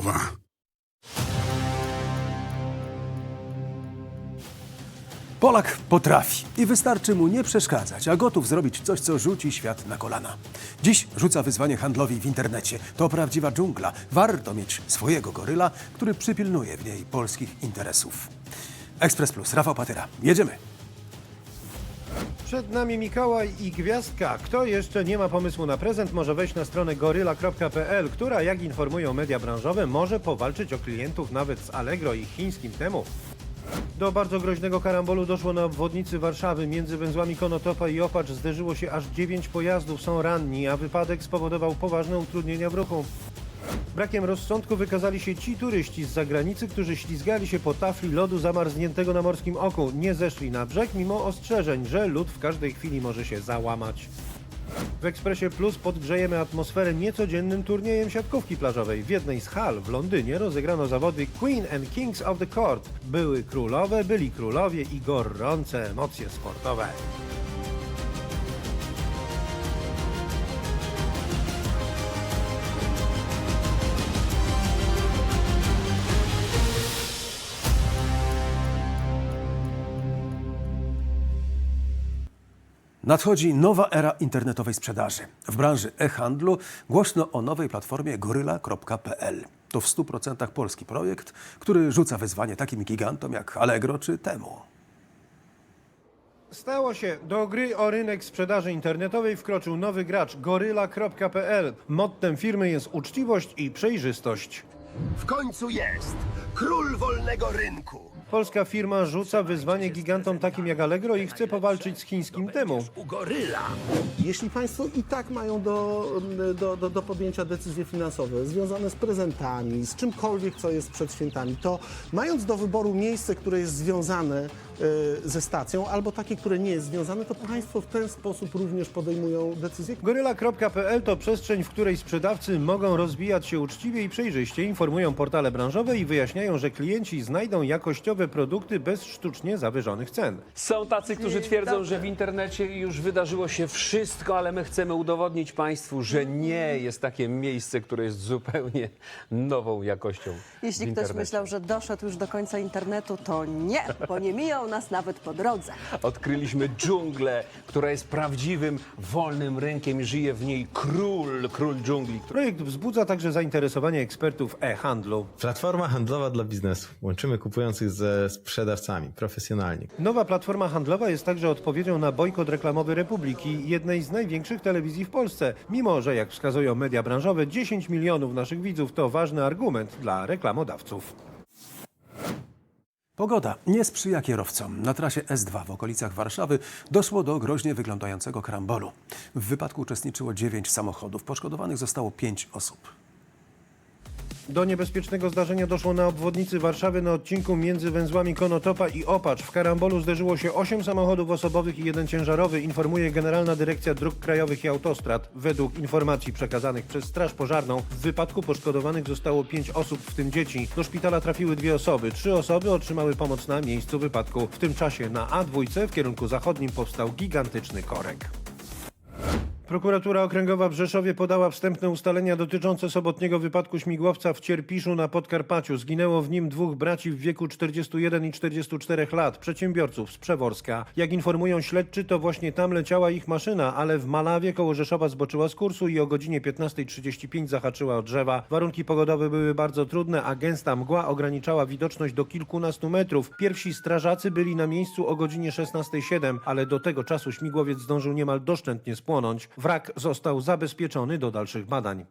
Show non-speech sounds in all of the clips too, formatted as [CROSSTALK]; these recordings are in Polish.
słowa. Polak potrafi i wystarczy mu nie przeszkadzać, a gotów zrobić coś, co rzuci świat na kolana. Dziś rzuca wyzwanie handlowi w internecie. To prawdziwa dżungla. Warto mieć swojego goryla, który przypilnuje w niej polskich interesów. Ekspres Plus, Rafał Patyra. Jedziemy. Przed nami Mikołaj i Gwiazdka. Kto jeszcze nie ma pomysłu na prezent, może wejść na stronę goryla.pl, która, jak informują media branżowe, może powalczyć o klientów nawet z Allegro i chińskim temu. Do bardzo groźnego karambolu doszło na obwodnicy Warszawy. Między węzłami Konotopa i Opacz zderzyło się aż 9 pojazdów, są ranni, a wypadek spowodował poważne utrudnienia w ruchu. Brakiem rozsądku wykazali się ci turyści z zagranicy, którzy ślizgali się po tafli lodu zamarzniętego na morskim oku. Nie zeszli na brzeg, mimo ostrzeżeń, że lód w każdej chwili może się załamać. W Ekspresie Plus podgrzejemy atmosferę niecodziennym turniejem siatkówki plażowej. W jednej z hal w Londynie rozegrano zawody Queen and Kings of the Court. Były królowe, byli królowie i gorące emocje sportowe. Nadchodzi nowa era internetowej sprzedaży. W branży e-handlu głośno o nowej platformie goryla.pl. To w 100% polski projekt, który rzuca wyzwanie takim gigantom jak Allegro czy Temu. Stało się. Do gry o rynek sprzedaży internetowej wkroczył nowy gracz goryla.pl. Mottem firmy jest uczciwość i przejrzystość. W końcu jest! Król wolnego rynku! Polska firma rzuca wyzwanie gigantom takim jak Allegro i chce powalczyć z chińskim temu. U goryla! Jeśli Państwo i tak mają do, do, do, do podjęcia decyzje finansowe związane z prezentami, z czymkolwiek, co jest przed świętami, to mając do wyboru miejsce, które jest związane ze stacją, albo takie, które nie jest związane, to Państwo w ten sposób również podejmują decyzje. Goryla.pl to przestrzeń, w której sprzedawcy mogą rozwijać się uczciwie i przejrzyście, informują portale branżowe i wyjaśniają, że klienci znajdą jakościowe produkty bez sztucznie zawyżonych cen. Są tacy, którzy twierdzą, że w internecie już wydarzyło się wszystko, ale my chcemy udowodnić Państwu, że nie jest takie miejsce, które jest zupełnie nową jakością. w Jeśli ktoś internecie. myślał, że doszedł już do końca internetu, to nie, bo nie miją nas nawet po drodze. Odkryliśmy dżunglę, która jest prawdziwym, wolnym rynkiem i żyje w niej król, król dżungli. Projekt wzbudza także zainteresowanie ekspertów e-handlu. Platforma handlowa dla biznesu. Łączymy kupujących ze sprzedawcami profesjonalnie. Nowa platforma handlowa jest także odpowiedzią na bojkot reklamowy Republiki, jednej z największych telewizji w Polsce. Mimo, że jak wskazują media branżowe, 10 milionów naszych widzów to ważny argument dla reklamodawców. Pogoda nie sprzyja kierowcom. Na trasie S2 w okolicach Warszawy doszło do groźnie wyglądającego krambolu. W wypadku uczestniczyło 9 samochodów. Poszkodowanych zostało 5 osób. Do niebezpiecznego zdarzenia doszło na obwodnicy Warszawy na odcinku między węzłami Konotopa i Opacz. W karambolu zderzyło się 8 samochodów osobowych i jeden ciężarowy, informuje Generalna Dyrekcja Dróg Krajowych i Autostrad. Według informacji przekazanych przez Straż Pożarną w wypadku poszkodowanych zostało 5 osób, w tym dzieci. Do szpitala trafiły dwie osoby. Trzy osoby otrzymały pomoc na miejscu wypadku. W tym czasie na A2 w kierunku zachodnim powstał gigantyczny korek. Prokuratura Okręgowa w Rzeszowie podała wstępne ustalenia dotyczące sobotniego wypadku śmigłowca w Cierpiszu na Podkarpaciu. Zginęło w nim dwóch braci w wieku 41 i 44 lat, przedsiębiorców z Przeworska. Jak informują śledczy, to właśnie tam leciała ich maszyna, ale w Malawie koło Rzeszowa zboczyła z kursu i o godzinie 15.35 zahaczyła o drzewa. Warunki pogodowe były bardzo trudne, a gęsta mgła ograniczała widoczność do kilkunastu metrów. Pierwsi strażacy byli na miejscu o godzinie 16.07, ale do tego czasu śmigłowiec zdążył niemal doszczętnie spłonąć. Wrak został zabezpieczony do dalszych badań.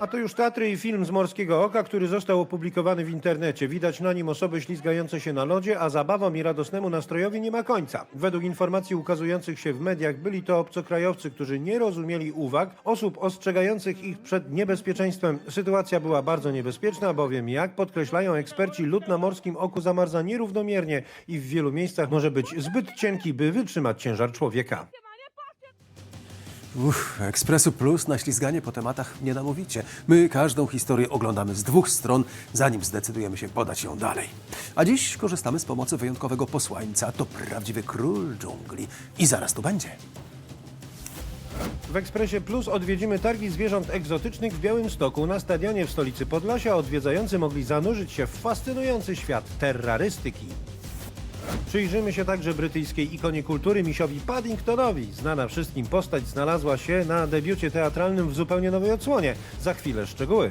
A to już Tatry i film z Morskiego Oka, który został opublikowany w internecie. Widać na nim osoby ślizgające się na lodzie, a zabawom i radosnemu nastrojowi nie ma końca. Według informacji ukazujących się w mediach byli to obcokrajowcy, którzy nie rozumieli uwag osób ostrzegających ich przed niebezpieczeństwem. Sytuacja była bardzo niebezpieczna, bowiem jak podkreślają eksperci, lód na Morskim Oku zamarza nierównomiernie i w wielu miejscach może być zbyt cienki, by wytrzymać ciężar człowieka. Uff, Ekspresu Plus na ślizganie po tematach nie namówicie. My każdą historię oglądamy z dwóch stron, zanim zdecydujemy się podać ją dalej. A dziś korzystamy z pomocy wyjątkowego posłańca. To prawdziwy król dżungli. I zaraz tu będzie. W Ekspresie Plus odwiedzimy targi zwierząt egzotycznych w Białymstoku. Na stadionie w stolicy Podlasia odwiedzający mogli zanurzyć się w fascynujący świat terrorystyki. Przyjrzymy się także brytyjskiej ikonie kultury misiowi Paddingtonowi. Znana wszystkim postać znalazła się na debiucie teatralnym w zupełnie nowej odsłonie. Za chwilę szczegóły.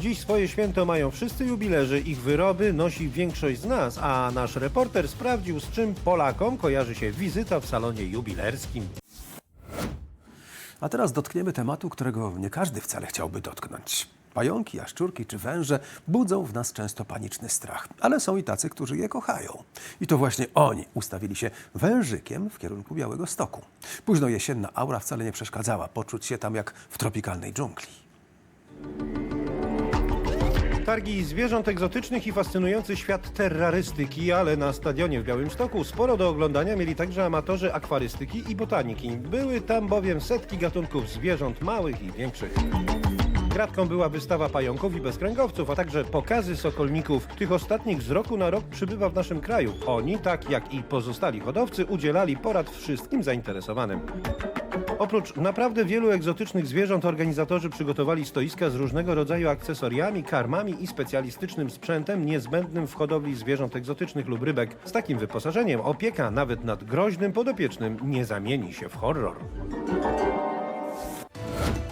Dziś swoje święto mają wszyscy jubilerzy, ich wyroby nosi większość z nas, a nasz reporter sprawdził, z czym Polakom kojarzy się wizyta w salonie jubilerskim. A teraz dotkniemy tematu, którego nie każdy wcale chciałby dotknąć. Pająki, jaszczurki czy węże budzą w nas często paniczny strach, ale są i tacy, którzy je kochają. I to właśnie oni ustawili się wężykiem w kierunku Białego Stoku. Późno jesienna aura wcale nie przeszkadzała poczuć się tam jak w tropikalnej dżungli. Targi zwierząt egzotycznych i fascynujący świat terrorystyki, ale na stadionie w Białymstoku sporo do oglądania mieli także amatorzy akwarystyki i botaniki. Były tam bowiem setki gatunków zwierząt małych i większych. Gratką była wystawa pająków i bezkręgowców, a także pokazy sokolników. Tych ostatnich z roku na rok przybywa w naszym kraju. Oni, tak jak i pozostali hodowcy, udzielali porad wszystkim zainteresowanym. Oprócz naprawdę wielu egzotycznych zwierząt organizatorzy przygotowali stoiska z różnego rodzaju akcesoriami, karmami i specjalistycznym sprzętem niezbędnym w hodowli zwierząt egzotycznych lub rybek. Z takim wyposażeniem opieka nawet nad groźnym podopiecznym nie zamieni się w horror.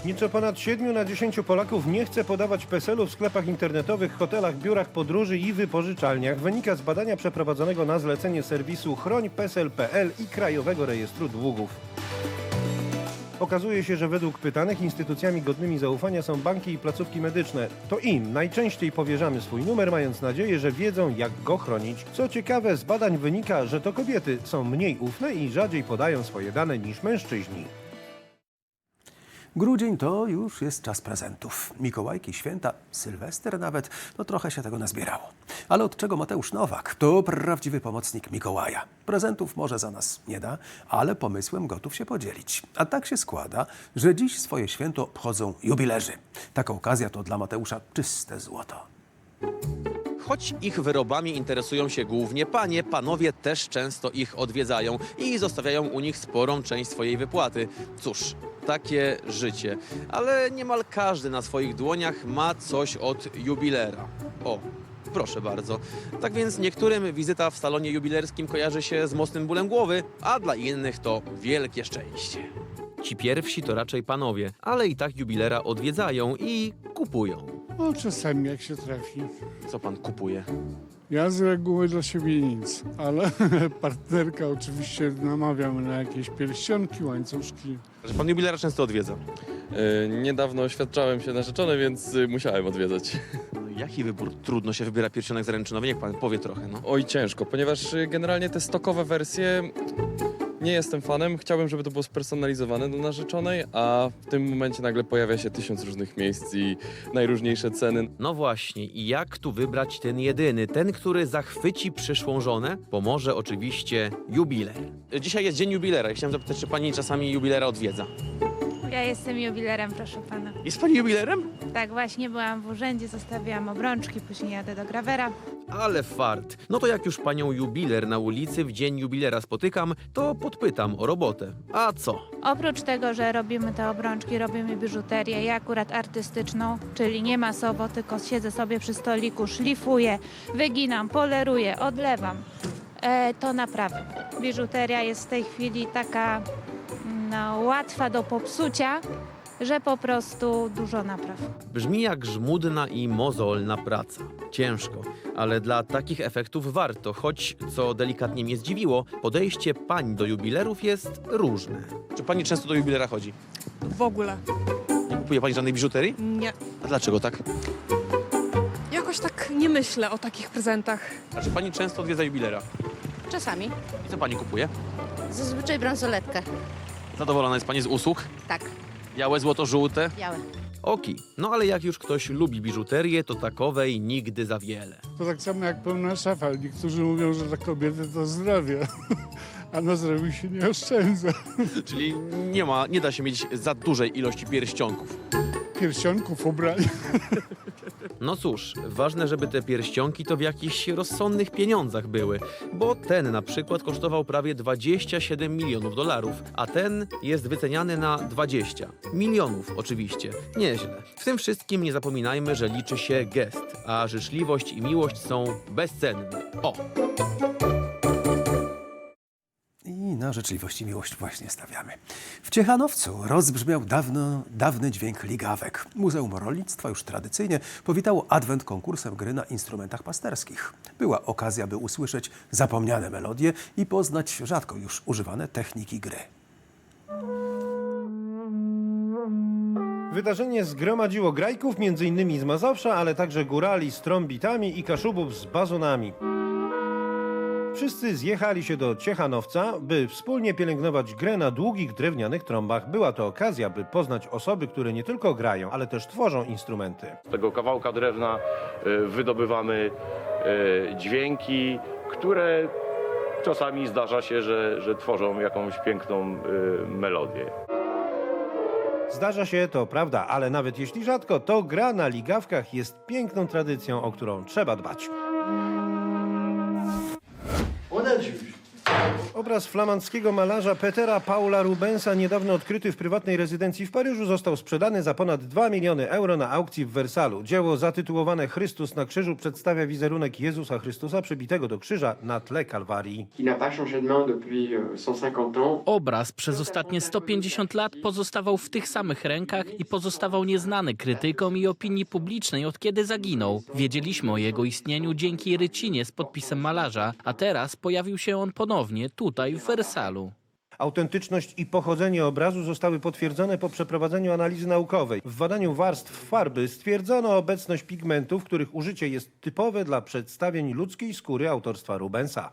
Nieco ponad 7 na 10 Polaków nie chce podawać PESEL-u w sklepach internetowych, hotelach, biurach podróży i wypożyczalniach. Wynika z badania przeprowadzonego na zlecenie serwisu chrońpesel.pl i Krajowego Rejestru Długów. Okazuje się, że według pytanych instytucjami godnymi zaufania są banki i placówki medyczne. To im najczęściej powierzamy swój numer, mając nadzieję, że wiedzą, jak go chronić. Co ciekawe, z badań wynika, że to kobiety są mniej ufne i rzadziej podają swoje dane niż mężczyźni. Grudzień to już jest czas prezentów. Mikołajki, święta, Sylwester nawet, no trochę się tego nazbierało. Ale od czego Mateusz Nowak? To prawdziwy pomocnik Mikołaja. Prezentów może za nas nie da, ale pomysłem gotów się podzielić. A tak się składa, że dziś swoje święto obchodzą jubilerzy. Taka okazja to dla Mateusza czyste złoto. Choć ich wyrobami interesują się głównie panie, panowie też często ich odwiedzają i zostawiają u nich sporą część swojej wypłaty. Cóż, takie życie. Ale niemal każdy na swoich dłoniach ma coś od jubilera. O, proszę bardzo. Tak więc niektórym wizyta w salonie jubilerskim kojarzy się z mocnym bólem głowy, a dla innych to wielkie szczęście. Ci pierwsi to raczej panowie, ale i tak jubilera odwiedzają i kupują. No czasami jak się trafi. Co pan kupuje? Ja z reguły dla siebie nic, ale [LAUGHS] partnerka oczywiście namawia mnie na jakieś pierścionki, łańcuszki. Że pan jubilera często odwiedza. E, Niedawno oświadczałem się narzeczone, więc y, musiałem odwiedzać. [LAUGHS] Jaki wybór? Trudno się wybiera pierścionek zaręczynowy? Niech pan powie trochę, no. Oj, ciężko, ponieważ y, generalnie te stokowe wersje nie jestem fanem. Chciałbym, żeby to było spersonalizowane do narzeczonej, a w tym momencie nagle pojawia się tysiąc różnych miejsc i najróżniejsze ceny. No właśnie, i jak tu wybrać ten jedyny, ten, który zachwyci przyszłą żonę? Pomoże oczywiście jubiler. Dzisiaj jest dzień jubilera i chciałem zapytać, czy pani czasami jubilera odwiedza. Ja jestem jubilerem, proszę pana. Jest pani jubilerem? Tak, właśnie byłam w urzędzie, zostawiłam obrączki, później jadę do grawera. Ale fart. No to jak już panią jubiler na ulicy w dzień jubilera spotykam, to podpytam o robotę. A co? Oprócz tego, że robimy te obrączki, robimy biżuterię, ja akurat artystyczną, czyli nie masowo, tylko siedzę sobie przy stoliku, szlifuję, wyginam, poleruję, odlewam. E, to naprawy. Biżuteria jest w tej chwili taka no, łatwa do popsucia, że po prostu dużo napraw. Brzmi jak żmudna i mozolna praca. Ciężko, ale dla takich efektów warto, choć, co delikatnie mnie zdziwiło, podejście pań do jubilerów jest różne. Czy pani często do jubilera chodzi? W ogóle. Nie kupuje pani żadnej biżuterii? Nie. A dlaczego tak? Jakoś tak nie myślę o takich prezentach. A czy pani często odwiedza jubilera? Czasami. I co pani kupuje? Zazwyczaj bransoletkę. Zadowolona jest pani z usług? Tak, Białe, złoto, żółte? białe. Oki. No ale jak już ktoś lubi biżuterię, to takowej nigdy za wiele. To tak samo jak pełna szafa. Niektórzy mówią, że dla kobiety to zdrowie, [LAUGHS] a na zdrowiu się nie oszczędza. [LAUGHS] Czyli nie ma, nie da się mieć za dużej ilości pierścionków. Pierścionków, ubrań. [LAUGHS] No cóż, ważne, żeby te pierścionki to w jakichś rozsądnych pieniądzach były, bo ten na przykład kosztował prawie 27 milionów dolarów, a ten jest wyceniany na 20 milionów oczywiście. Nieźle. W tym wszystkim nie zapominajmy, że liczy się gest, a życzliwość i miłość są bezcenne. O! Na życzliwość i miłość właśnie stawiamy. W Ciechanowcu rozbrzmiał dawno, dawny dźwięk ligawek. Muzeum Rolnictwa już tradycyjnie powitało adwent konkursem gry na instrumentach pasterskich. Była okazja, by usłyszeć zapomniane melodie i poznać rzadko już używane techniki gry. Wydarzenie zgromadziło grajków m.in. z Mazowsza, ale także górali z trąbitami i kaszubów z bazonami. Wszyscy zjechali się do Ciechanowca, by wspólnie pielęgnować grę na długich drewnianych trąbach. Była to okazja, by poznać osoby, które nie tylko grają, ale też tworzą instrumenty. Z tego kawałka drewna y, wydobywamy y, dźwięki, które czasami zdarza się, że, że tworzą jakąś piękną y, melodię. Zdarza się, to prawda, ale nawet jeśli rzadko, to gra na ligawkach jest piękną tradycją, o którą trzeba dbać. Thank you. Obraz flamandzkiego malarza Petera Paula Rubensa, niedawno odkryty w prywatnej rezydencji w Paryżu, został sprzedany za ponad 2 miliony euro na aukcji w Wersalu. Dzieło zatytułowane Chrystus na krzyżu przedstawia wizerunek Jezusa Chrystusa przybitego do krzyża na tle Kalwarii. Obraz przez ostatnie 150 lat pozostawał w tych samych rękach i pozostawał nieznany krytykom i opinii publicznej od kiedy zaginął. Wiedzieliśmy o jego istnieniu dzięki rycinie z podpisem malarza, a teraz pojawił się on ponownie tutaj w Wersalu. Autentyczność i pochodzenie obrazu zostały potwierdzone po przeprowadzeniu analizy naukowej. W badaniu warstw farby stwierdzono obecność pigmentów, których użycie jest typowe dla przedstawień ludzkiej skóry autorstwa Rubensa.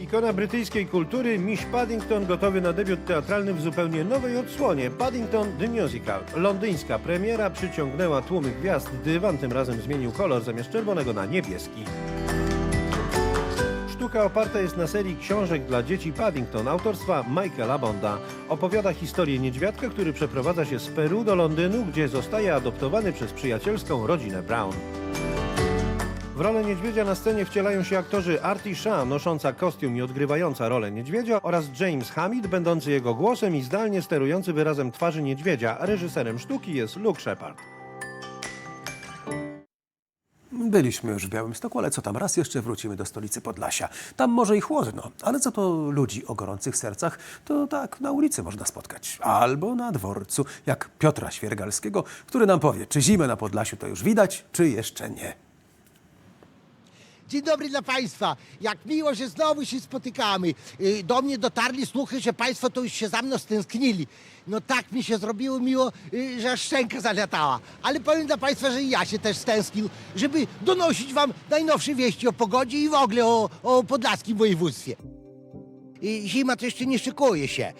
Ikona brytyjskiej kultury, Miss Paddington gotowy na debiut teatralny w zupełnie nowej odsłonie. Paddington The Musical. Londyńska premiera przyciągnęła tłumy gwiazd. Dywan tym razem zmienił kolor zamiast czerwonego na niebieski. Sztuka oparta jest na serii książek dla dzieci Paddington autorstwa Michaela Bonda. Opowiada historię niedźwiadka, który przeprowadza się z Peru do Londynu, gdzie zostaje adoptowany przez przyjacielską rodzinę Brown. W rolę niedźwiedzia na scenie wcielają się aktorzy Artie Shaw, nosząca kostium i odgrywająca rolę niedźwiedzia, oraz James Hamid, będący jego głosem i zdalnie sterujący wyrazem twarzy niedźwiedzia. Reżyserem sztuki jest Luke Shepard. Byliśmy już w Białymstoku, ale co tam, raz jeszcze wrócimy do stolicy Podlasia. Tam może i chłodno, ale co to ludzi o gorących sercach, to tak na ulicy można spotkać. Albo na dworcu, jak Piotra Świergalskiego, który nam powie, czy zimę na Podlasiu to już widać, czy jeszcze nie. Dzień dobry dla Państwa. Jak miło, że znowu się spotykamy. Y, Do mnie dotarli słuchy, że Państwo to już się za mną stęsknili. No tak mi się zrobiło miło, y, że aż szczęka zaliatała. Ale powiem dla Państwa, że i ja się też stęsknił, żeby donosić Wam najnowsze wieści o pogodzie i w ogóle o, o podlaskim województwie. Y, Zima to jeszcze nie szykuje się.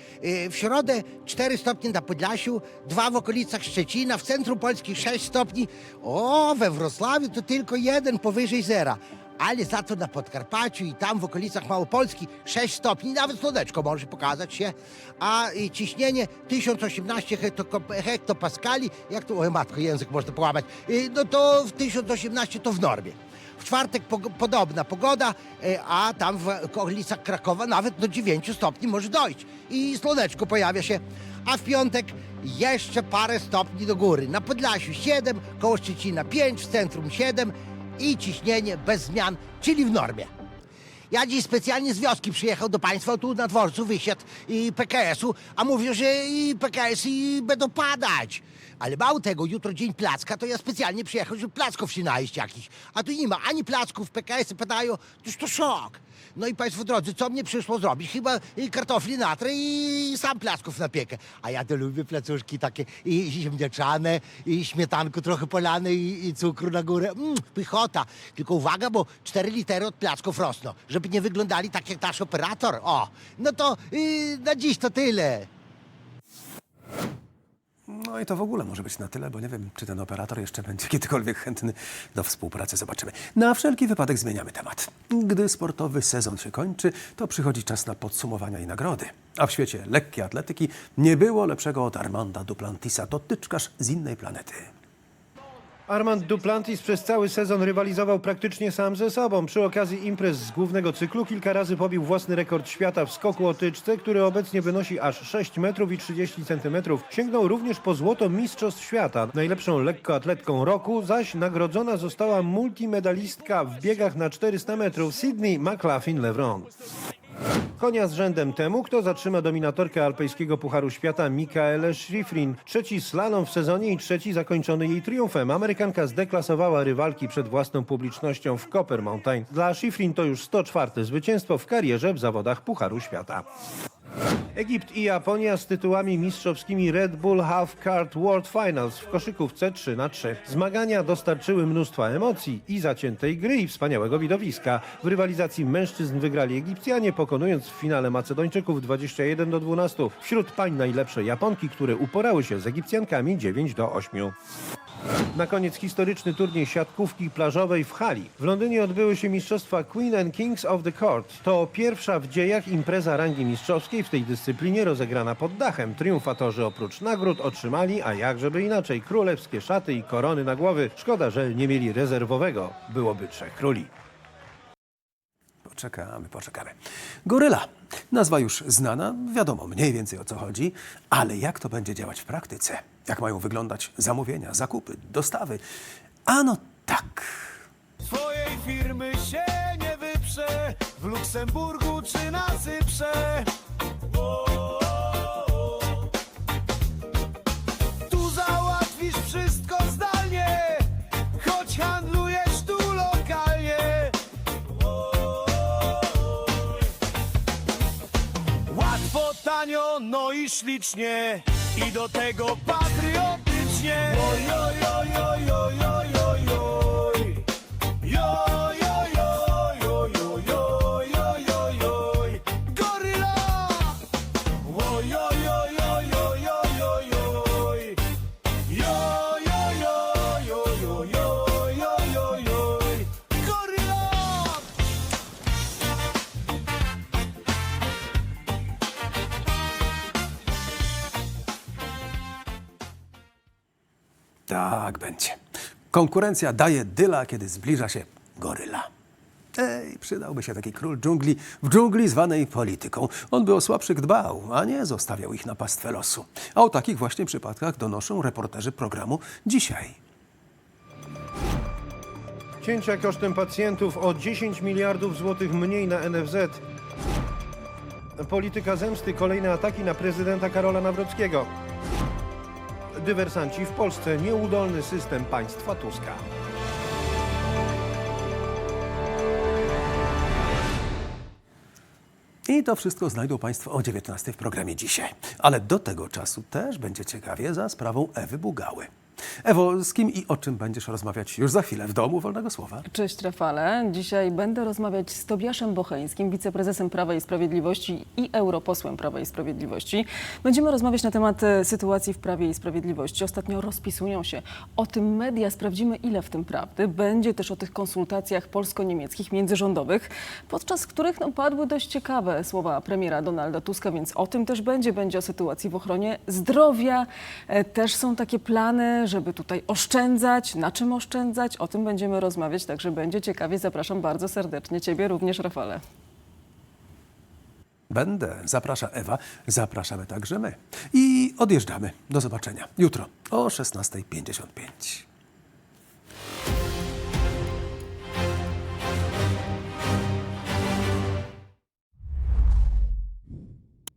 W środę 4 stopnie na Podlasiu, 2 w okolicach Szczecina, w centrum Polski 6 stopni. O, we Wrocławiu to tylko jeden powyżej zera. Ale za to na Podkarpaciu i tam w okolicach Małopolski 6 stopni, nawet słoneczko może pokazać się. A y, ciśnienie 1018 hektoko- hektopaskali, jak to, oj matko, język można połamać, Y, no to w 1018 to w normie. W czwartek podobna pogoda, e, a tam w okolicach Krakowa nawet do 9 stopni może dojść. I słoneczko pojawia się. A w piątek jeszcze parę stopni do góry. Na Podlasiu 7, koło Szczecina 5, w centrum 7 i ciśnienie bez zmian, czyli w normie. Ja dziś specjalnie z wioski przyjechał do państwa, tu na dworcu wysiadł i PKS-u, a mówią, że i PKS i będą padać. Ale mało tego, jutro dzień placka, to ja specjalnie przyjechał, żeby placków się najeść jakiś. A tu nie ma ani placków, PKS-y padają, toż to szok. No i państwo drodzy, co mnie przyszło zrobić? Chyba i kartofli natrę i sam placków napiekę. A ja to lubię placuszki takie i ziemniaczane, i śmietanku trochę polane, i, i cukru na górę. Mm, pychota. Tylko uwaga, bo 4 litery od placków rosną, żeby nie wyglądali tak jak nasz operator. O, no to yy, na dziś to tyle. No i to w ogóle może być na tyle, bo nie wiem, czy ten operator jeszcze będzie [LAUGHS] kiedykolwiek chętny do współpracy. Zobaczymy. Na wszelki wypadek zmieniamy temat. Gdy sportowy sezon się kończy, to przychodzi czas na podsumowania i nagrody. A w świecie lekkiej atletyki nie było lepszego od Armanda Duplantisa. To tyczkarz z innej planety. Armand Duplantis przez cały sezon rywalizował praktycznie sam ze sobą. Przy okazji imprez z głównego cyklu kilka razy pobił własny rekord świata w skoku o tyczce, który obecnie wynosi aż 6 metrów i 30 centymetrów. Sięgnął również po złoto Mistrzostw Świata. Najlepszą lekkoatletką roku zaś nagrodzona została multimedalistka w biegach na 400 metrów Sydney McLaughlin-Levron. Konia z rzędem temu, kto zatrzyma dominatorkę alpejskiego Pucharu Świata Mikaelę Schifrin. Trzeci slalom w sezonie i trzeci zakończony jej triumfem. Amerykanka zdeklasowała rywalki przed własną publicznością w Copper Mountain. Dla Schifrin to już 104 zwycięstwo w karierze w zawodach Pucharu Świata. Egipt i Japonia z tytułami mistrzowskimi Red Bull Half Card World Finals w koszykówce 3 na 3 Zmagania dostarczyły mnóstwa emocji i zaciętej gry i wspaniałego widowiska. W rywalizacji mężczyzn wygrali Egipcjanie, pokonując w finale Macedończyków 21 do 12. Wśród pań najlepsze Japonki, które uporały się z Egipcjankami 9 do 8. Na koniec historyczny turniej siatkówki plażowej w hali. W Londynie odbyły się mistrzostwa Queen and Kings of the Court. To pierwsza w dziejach impreza rangi mistrzowskiej w tej dyscyplinie rozegrana pod dachem. Triumfatorzy oprócz nagród otrzymali, a jakżeby inaczej, królewskie szaty i korony na głowy. Szkoda, że nie mieli rezerwowego. Byłoby trzech króli. Poczekamy, poczekamy. Goryla. Nazwa już znana, wiadomo mniej więcej o co chodzi, ale jak to będzie działać w praktyce? Jak mają wyglądać zamówienia, zakupy, dostawy? Ano tak. Swojej firmy się nie wyprze W Luksemburgu czy na Cyprze i ślicznie I do tego patriotycznie Oj, oj, oj, oj, oj, oj. Tak będzie. Konkurencja daje dyla, kiedy zbliża się goryla. Ej, przydałby się taki król dżungli w dżungli zwanej polityką. On by o słabszych dbał, a nie zostawiał ich na pastwę losu. A o takich właśnie przypadkach donoszą reporterzy programu dzisiaj. Cięcia kosztem pacjentów o 10 miliardów złotych mniej na NFZ. Polityka zemsty, kolejne ataki na prezydenta Karola Nawrockiego. Dywersanci w Polsce, nieudolny system państwa Tuska. I to wszystko znajdą Państwo o 19 w programie dzisiaj. Ale do tego czasu też będzie ciekawie za sprawą Ewy Bugały. Ewo, z kim i o czym będziesz rozmawiać już za chwilę w domu Wolnego Słowa? Cześć Rafale. Dzisiaj będę rozmawiać z Tobiaszem Bocheńskim, wiceprezesem Prawa i Sprawiedliwości i europosłem Prawa i Sprawiedliwości. Będziemy rozmawiać na temat e, sytuacji w Prawie i Sprawiedliwości. Ostatnio rozpisują się o tym media, sprawdzimy ile w tym prawdy. Będzie też o tych konsultacjach polsko-niemieckich międzyrządowych, podczas których no, padły dość ciekawe słowa premiera Donalda Tuska, więc o tym też będzie. Będzie o sytuacji w ochronie zdrowia. E, Też są takie plany, żeby tutaj oszczędzać, na czym oszczędzać. O tym będziemy rozmawiać, także będzie ciekawie. Zapraszam bardzo serdecznie Ciebie również, Rafale. Będę, zaprasza Ewa, zapraszamy także my. I odjeżdżamy. Do zobaczenia jutro o 16.55.